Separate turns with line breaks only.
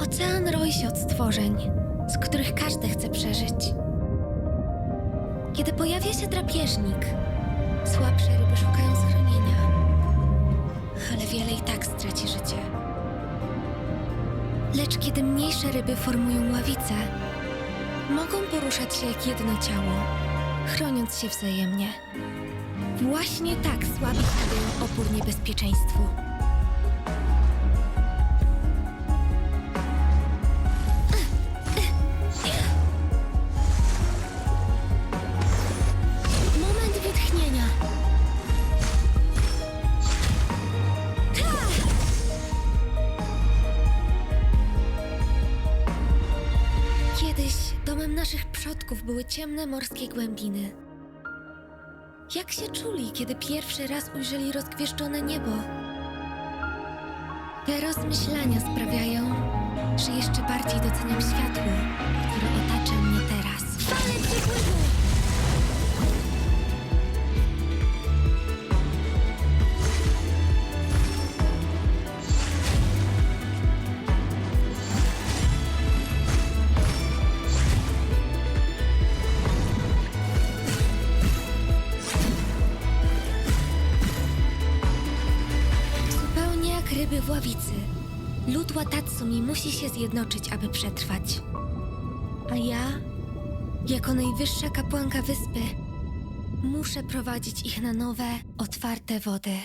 Ocean roi się od stworzeń, z których każdy chce przeżyć. Kiedy pojawia się drapieżnik, słabsze ryby szukają schronienia, ale wiele i tak straci życie. Lecz kiedy mniejsze ryby formują ławice, mogą poruszać się jak jedno ciało, chroniąc się wzajemnie. Właśnie tak słabi stawiają opór niebezpieczeństwu. Kiedyś domem naszych przodków były ciemne morskie głębiny. Jak się czuli, kiedy pierwszy raz ujrzeli rozgwieżdżone niebo? Te rozmyślania sprawiają, ryby w ławicy. Lud Watatsumi musi się zjednoczyć, aby przetrwać. A ja, jako najwyższa kapłanka wyspy, muszę prowadzić ich na nowe, otwarte wody.